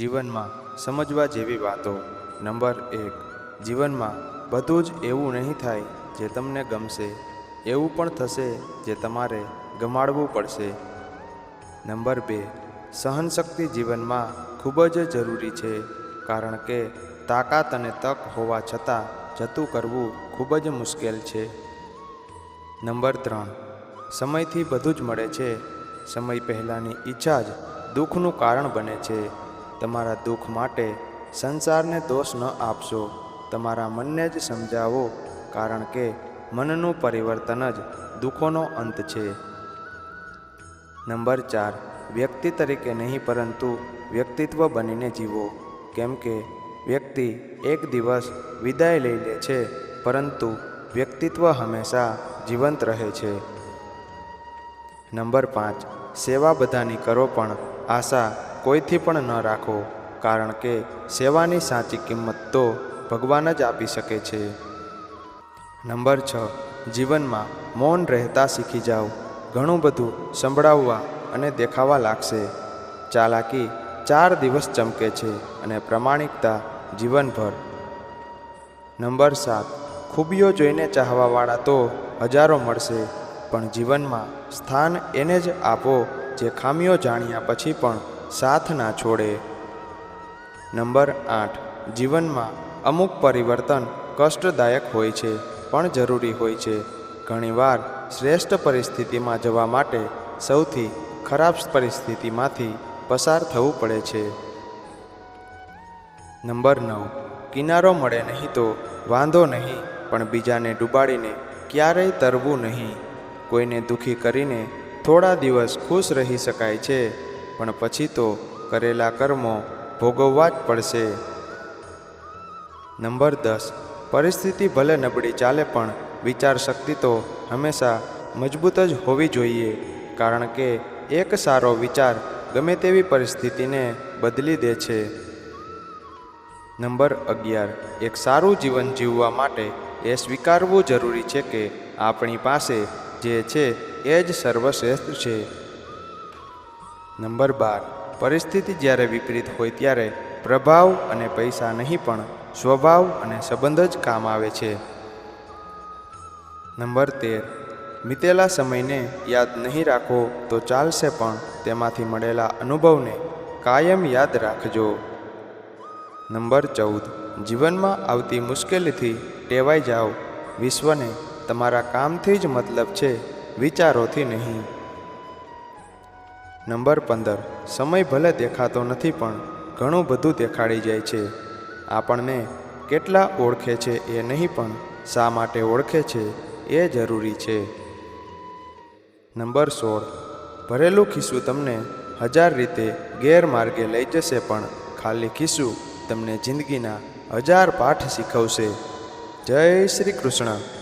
જીવનમાં સમજવા જેવી વાતો. નંબર એક, જીવનમાં બધું જ એવું નહીં થાય જે તમને ગમશે. એવું પણ થશે જે તમારે ગમાડવું પડશે. નંબર બે, સહનશક્તિ જીવનમાં ખૂબ જ જરૂરી છે, કારણ કે તાકાત અને તક હોવા છતાં જતું કરવું ખૂબ જ મુશ્કેલ છે. નંબર ત્રણ, સમયથી બધું જ મળે છે. સમય પહેલાંની ઈચ્છા જ દુઃખનું કારણ બને છે. તમારા દુઃખ માટે સંસારને દોષ ન આપશો. તમારા મનને જ સમજાવો, કારણ કે મનનું પરિવર્તન જ દુઃખોનો અંત છે. નંબર ચાર. વ્યક્તિ તરીકે નહીં, પરંતુ વ્યક્તિત્વ બનીને જીવો. કેમ કે વ્યક્તિ એક દિવસ વિદાય લઈ લે છે, પરંતુ વ્યક્તિત્વ હંમેશા જીવંત રહે છે. નંબર પાંચ. સેવા બધાની કરો પણ આશા કોઈથી પણ ન રાખો, કારણ કે સેવાની સાચી કિંમત તો ભગવાન જ આપી શકે છે. નંબર છ. જીવનમાં મૌન રહેતા શીખી જાઓ. ઘણું બધું સંભળાવવા અને દેખાવા લાગશે. ચાલાકી ચાર દિવસ ચમકે છે અને પ્રમાણિકતા જીવનભર. નંબર સાત. ખૂબીઓ જોઈને ચાહવાવાળા તો હજારો મળશે, પણ જીવનમાં સ્થાન એને જ આપો જે ખામીઓ જાણ્યા પછી પણ સાથ ના છોડે. નંબર આઠ. જીવનમાં અમુક પરિવર્તન કષ્ટદાયક હોય છે, પણ જરૂરી હોય છે. ઘણીવાર શ્રેષ્ઠ પરિસ્થિતિમાં જવા માટે સૌથી ખરાબ પરિસ્થિતિમાંથી પસાર થવું પડે છે. નંબર નવ. કિનારો મળે નહીં તો વાંધો નહીં, પણ બીજાને ડૂબાડીને ક્યારેય તરવું નહીં. કોઈને દુઃખી કરીને થોડા દિવસ ખુશ રહી શકાય છે. પણ પછી તો કરેલા કર્મો ભોગવવા જ પડશે. નંબર દસ. પરિસ્થિતિ ભલે નબળી ચાલે પણ વિચાર શક્તિ તો હંમેશા મજબૂત જ હોવી જોઈએ. કારણ કે એક સારો વિચાર ગમે તેવી પરિસ્થિતિને બદલી દે છે. નંબર અગિયાર. એક સારું જીવન જીવવા માટે એ સ્વીકારવું જરૂરી છે કે આપણી પાસે જે છે એ જ સર્વશ્રેષ્ઠ છે. નંબર બાર, પરિસ્થિતિ જ્યારે વિપરીત હોય ત્યારે પ્રભાવ અને પૈસા નહીં, પણ સ્વભાવ અને સંબંધ જ કામ આવે છે. નંબર તેર મીતેલા સમયને યાદ નહીં રાખો તો ચાલશે પણ તેમાંથી મળેલા અનુભવને કાયમ યાદ રાખજો. નંબર ચૌદ, જીવનમાં આવતી મુશ્કેલીથી ટેવાઈ જાઓ. વિશ્વને તમારા કામથી જ મતલબ છે વિચારોથી નહીં. નંબર પંદર. સમય ભલે દેખાતો નથી પણ ઘણું બધું દેખાડી જાય છે. આપણને કેટલા ઓળખે છે એ નહીં પણ શા માટે ઓળખે છે એ જરૂરી છે. નંબર સોળ. ભરેલું ખિસ્સું તમને હજાર રીતે ગેરમાર્ગે લઈ જશે પણ ખાલી ખિસ્સું તમને જિંદગીના હજાર પાઠ શીખવશે. જય શ્રી કૃષ્ણ.